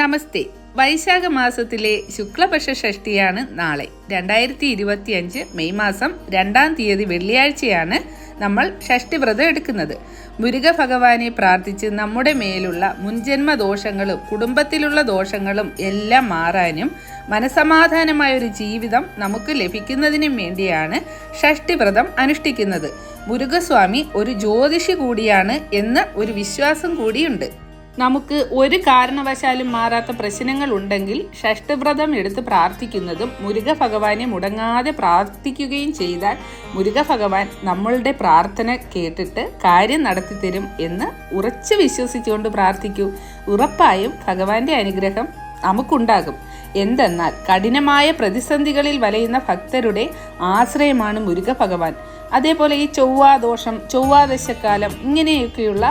നമസ്തേ. വൈശാഖ മാസത്തിലെ ശുക്ലപക്ഷ ഷഷ്ടിയാണ് നാളെ. രണ്ടായിരത്തി ഇരുപത്തി അഞ്ച് മെയ് മാസം രണ്ടാം തീയതി വെള്ളിയാഴ്ചയാണ് നമ്മൾ ഷഷ്ടിവ്രതം എടുക്കുന്നത്. മുരുക ഭഗവാനെ പ്രാർത്ഥിച്ച് നമ്മുടെ മേലുള്ള മുൻജന്മ ദോഷങ്ങളും കുടുംബത്തിലുള്ള ദോഷങ്ങളും എല്ലാം മാറാനും മനസമാധാനമായ ഒരു ജീവിതം നമുക്ക് ലഭിക്കുന്നതിനും വേണ്ടിയാണ് ഷഷ്ടിവ്രതം അനുഷ്ഠിക്കുന്നത്. മുരുകസ്വാമി ഒരു ജ്യോതിഷി കൂടിയാണ് എന്ന് ഒരു വിശ്വാസം കൂടിയുണ്ട്. നമുക്ക് ഒരു കാരണവശാലും മാറാത്ത പ്രശ്നങ്ങൾ ഉണ്ടെങ്കിൽ ഷഷ്ടവ്രതം എടുത്ത് പ്രാർത്ഥിക്കുന്നതും മുരുക ഭഗവാനെ മുടങ്ങാതെ പ്രാർത്ഥിക്കുകയും ചെയ്താൽ മുരുക ഭഗവാൻ നമ്മളുടെ പ്രാർത്ഥന കേട്ടിട്ട് കാര്യം നടത്തി തരും എന്ന് ഉറച്ചു വിശ്വസിച്ചുകൊണ്ട് പ്രാർത്ഥിക്കൂ. ഉറപ്പായും ഭഗവാന്റെ അനുഗ്രഹം നമുക്കുണ്ടാകും. എന്തെന്നാൽ കഠിനമായ പ്രതിസന്ധികളിൽ വലയുന്ന ഭക്തരുടെ ആശ്രയമാണ് മുരുക ഭഗവാൻ. അതേപോലെ ഈ ചൊവ്വാദോഷം ചൊവ്വാദശക്കാലം ഇങ്ങനെയൊക്കെയുള്ള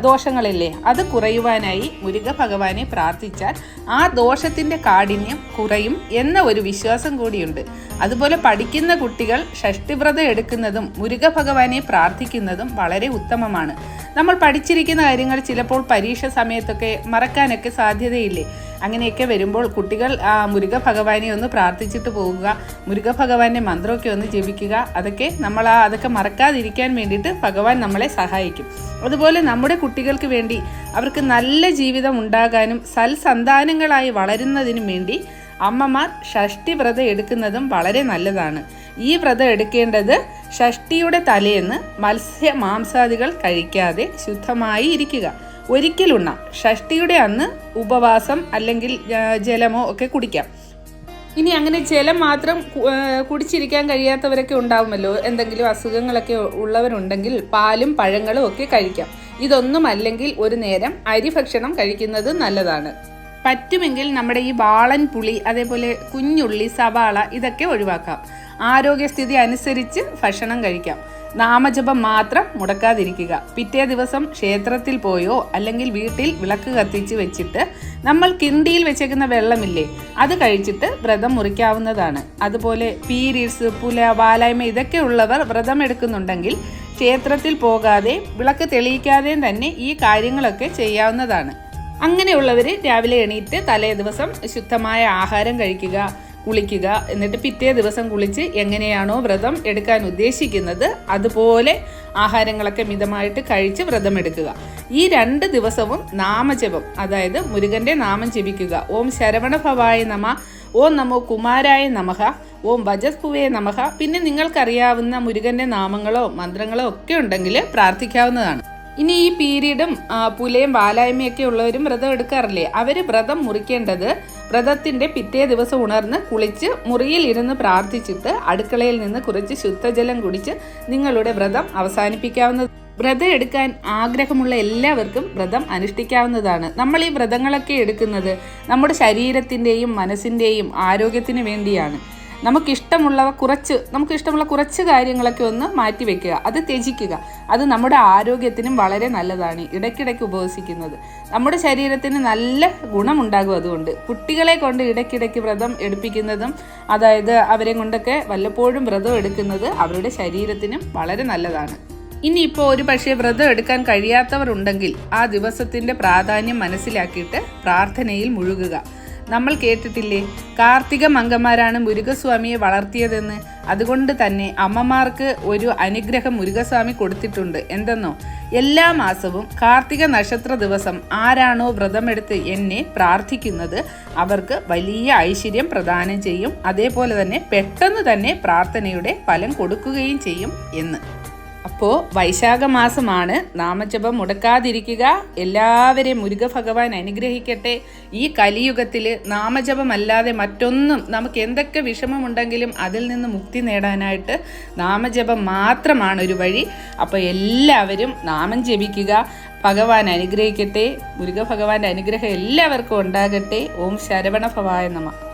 ദോഷങ്ങളില്ലേ? അത് കുറയുവാനായി മുരുക ഭഗവാനെ പ്രാർത്ഥിച്ചാൽ ആ ദോഷത്തിന്റെ കാഠിന്യം കുറയും എന്ന ഒരു വിശ്വാസം കൂടിയുണ്ട്. അതുപോലെ പഠിക്കുന്ന കുട്ടികൾ ഷഷ്ടിവ്രതം എടുക്കുന്നതും മുരുക ഭഗവാനെ പ്രാർത്ഥിക്കുന്നതും വളരെ ഉത്തമമാണ്. നമ്മൾ പഠിച്ചിരിക്കുന്ന കാര്യങ്ങൾ ചിലപ്പോൾ പരീക്ഷ സമയത്തൊക്കെ മറക്കാനൊക്കെ സാധ്യതയില്ലേ? അങ്ങനെയൊക്കെ വരുമ്പോൾ കുട്ടികൾ മുരുക ഭഗവാനെ ഒന്ന് പ്രാർത്ഥിച്ചിട്ട് പോകുക മുരുക ഭഗവാന്റെ മന്ത്രമൊക്കെ ഒന്ന് ജപിക്കുക. അതൊക്കെ നമ്മൾ അതൊക്കെ മറക്കാതിരിക്കാൻ വേണ്ടിയിട്ട് ഭഗവാൻ നമ്മളെ സഹായിക്കും. അതുപോലെ നമ്മുടെ കുട്ടികൾക്ക് വേണ്ടി അവർക്ക് നല്ല ജീവിതം ഉണ്ടാകാനും സൽസന്താനങ്ങളായി വളരുന്നതിനും വേണ്ടി അമ്മമാർ ഷഷ്ടി വ്രതം എടുക്കുന്നതും വളരെ നല്ലതാണ്. ഈ വ്രതം എടുക്കേണ്ടത് ഷഷ്ടിയുടെ തലേന്ന് മത്സ്യ മാംസാദികൾ കഴിക്കാതെ ശുദ്ധമായി ഇരിക്കുക ഒരിക്കലുണ്ണാം. ഷഷ്ടിയുടെ അന്ന് ഉപവാസം അല്ലെങ്കിൽ ജലമോ ഒക്കെ കുടിക്കാം. ഇനി അങ്ങനെ ജലം മാത്രം കുടിച്ചിരിക്കാൻ കഴിയാത്തവരൊക്കെ ഉണ്ടാവുമല്ലോ. എന്തെങ്കിലും അസുഖങ്ങളൊക്കെ ഉള്ളവരുണ്ടെങ്കിൽ പാലും പഴങ്ങളും ഒക്കെ കഴിക്കാം. ഇതൊന്നും അല്ലെങ്കിൽ ഒരു നേരം അരി ഭക്ഷണം കഴിക്കുന്നത് നല്ലതാണ്. പറ്റുമെങ്കിൽ നമ്മുടെ ഈ വാളൻ പുളി അതേപോലെ കുഞ്ഞുള്ളി സവാള ഇതൊക്കെ ഒഴിവാക്കാം. ആരോഗ്യസ്ഥിതി അനുസരിച്ച് ഭക്ഷണം കഴിക്കാം. നാമജപം മാത്രം മുടക്കാതിരിക്കുക. പിറ്റേ ദിവസം ക്ഷേത്രത്തിൽ പോയോ അല്ലെങ്കിൽ വീട്ടിൽ വിളക്ക് കത്തിച്ച് വെച്ചിട്ട് നമ്മൾ കിണ്ടിയിൽ വെച്ചേക്കുന്ന വെള്ളമില്ലേ അത് കഴിച്ചിട്ട് വ്രതം മുറിക്കാവുന്നതാണ്. അതുപോലെ പീരീഡ്സ് പുല വാലായ്മ ഇതൊക്കെ ഉള്ളവർ വ്രതം എടുക്കുന്നുണ്ടെങ്കിൽ ക്ഷേത്രത്തിൽ പോകാതെ വിളക്ക് തെളിയിക്കാതെയും തന്നെ ഈ കാര്യങ്ങളൊക്കെ ചെയ്യാവുന്നതാണ്. അങ്ങനെയുള്ളവർ രാവിലെ എണീറ്റ് തലേ ദിവസം ശുദ്ധമായ ആഹാരം കഴിക്കുക. കുളിക്കുക. എന്നിട്ട് പിറ്റേ ദിവസം കുളിച്ച് എങ്ങനെയാണോ വ്രതം എടുക്കാൻ ഉദ്ദേശിക്കുന്നത് അതുപോലെ ആഹാരങ്ങളൊക്കെ മിതമായിട്ട് കഴിച്ച് വ്രതം എടുക്കുക. ഈ രണ്ട് ദിവസവും നാമജപം അതായത് മുരുകന്റെ നാമം ജപിക്കുക. ഓം ശരവണ ഭവായ നമ ഓം നമോ കുമാരായ നമഹ ഓം വജസ്പുവേ നമഹ പിന്നെ നിങ്ങൾക്കറിയാവുന്ന മുരുകന്റെ നാമങ്ങളോ മന്ത്രങ്ങളോ ഒക്കെ ഉണ്ടെങ്കിൽ പ്രാർത്ഥിക്കാവുന്നതാണ്. ഇനി ഈ പീരീഡും പുലയും വാലായ്മയൊക്കെ ഉള്ളവരും വ്രതം എടുക്കാറില്ലേ? അവർ വ്രതം മുറിക്കേണ്ടത് വ്രതത്തിന്റെ പിറ്റേ ദിവസം ഉണർന്ന് കുളിച്ച് മുറിയിൽ ഇരുന്ന് പ്രാർത്ഥിച്ചിട്ട് അടുക്കളയിൽ നിന്ന് കുറച്ച് ശുദ്ധജലം കുടിച്ച് നിങ്ങളുടെ വ്രതം അവസാനിപ്പിക്കാവുന്നത്. വ്രതം എടുക്കാൻ ആഗ്രഹമുള്ള എല്ലാവർക്കും വ്രതം അനുഷ്ഠിക്കാവുന്നതാണ്. നമ്മൾ ഈ വ്രതങ്ങളൊക്കെ എടുക്കുന്നത് നമ്മുടെ ശരീരത്തിന്റെയും മനസ്സിന്റെയും ആരോഗ്യത്തിന് വേണ്ടിയാണ്. നമുക്കിഷ്ടമുള്ളവ കുറച്ച് നമുക്കിഷ്ടമുള്ള കുറച്ച് കാര്യങ്ങളൊക്കെ ഒന്ന് മാറ്റി വെക്കുക. അത് ത്യജിക്കുക. അത് നമ്മുടെ ആരോഗ്യത്തിനും വളരെ നല്ലതാണ്. ഇടയ്ക്കിടയ്ക്ക് ഉപവസിക്കുന്നത്. നമ്മുടെ ശരീരത്തിന് നല്ല ഗുണമുണ്ടാകും അതുകൊണ്ട്. കുട്ടികളെ കൊണ്ട് ഇടയ്ക്കിടയ്ക്ക് വ്രതം എടുപ്പിക്കുന്നതും അതായത് അവരെ കൊണ്ടൊക്കെ വല്ലപ്പോഴും വ്രതം എടുക്കുന്നത് അവരുടെ ശരീരത്തിനും വളരെ നല്ലതാണ്. ഇനിയിപ്പോൾ ഒരു പക്ഷേ വ്രതം എടുക്കാൻ കഴിയാത്തവർ ഉണ്ടെങ്കിൽ ആ ദിവസത്തിന്റെ പ്രാധാന്യം മനസ്സിലാക്കിയിട്ട് പ്രാർത്ഥനയിൽ മുഴുകുക. നമ്മൾ കേട്ടിട്ടില്ലേ? കാർത്തിക മംഗന്മാരാണ് മുരുകസ്വാമിയെ വളർത്തിയതെന്ന്. അതുകൊണ്ട് തന്നെ അമ്മമാർക്ക് ഒരു അനുഗ്രഹം മുരുകസ്വാമി കൊടുത്തിട്ടുണ്ട്. എന്തെന്നോ? എല്ലാ മാസവും കാർത്തിക നക്ഷത്ര ദിവസം ആരാണോ വ്രതമെടുത്ത് എന്നെ പ്രാർത്ഥിക്കുന്നത് അവർക്ക് വലിയ ഐശ്വര്യം പ്രദാനം ചെയ്യും. അതേപോലെ തന്നെ പെട്ടെന്ന് തന്നെ പ്രാർത്ഥനയുടെ ഫലം കൊടുക്കുകയും ചെയ്യും എന്ന്. അപ്പോൾ വൈശാഖ മാസമാണ് നാമജപം മുടക്കാതിരിക്കുക. എല്ലാവരെയും മുരുക ഭഗവാൻ അനുഗ്രഹിക്കട്ടെ. ഈ കലിയുഗത്തിൽ നാമജപമല്ലാതെ മറ്റൊന്നും നമുക്ക് എന്തൊക്കെ വിഷമമുണ്ടെങ്കിലും അതിൽ നിന്ന് മുക്തി നേടാനായിട്ട് നാമജപം മാത്രമാണ് ഒരു വഴി. അപ്പോൾ എല്ലാവരും നാമം ജപിക്കുക. ഭഗവാൻ അനുഗ്രഹിക്കട്ടെ. മുരുക ഭഗവാന്റെ അനുഗ്രഹം എല്ലാവർക്കും ഉണ്ടാകട്ടെ. ഓം ശരവണ ഭവായ നമ.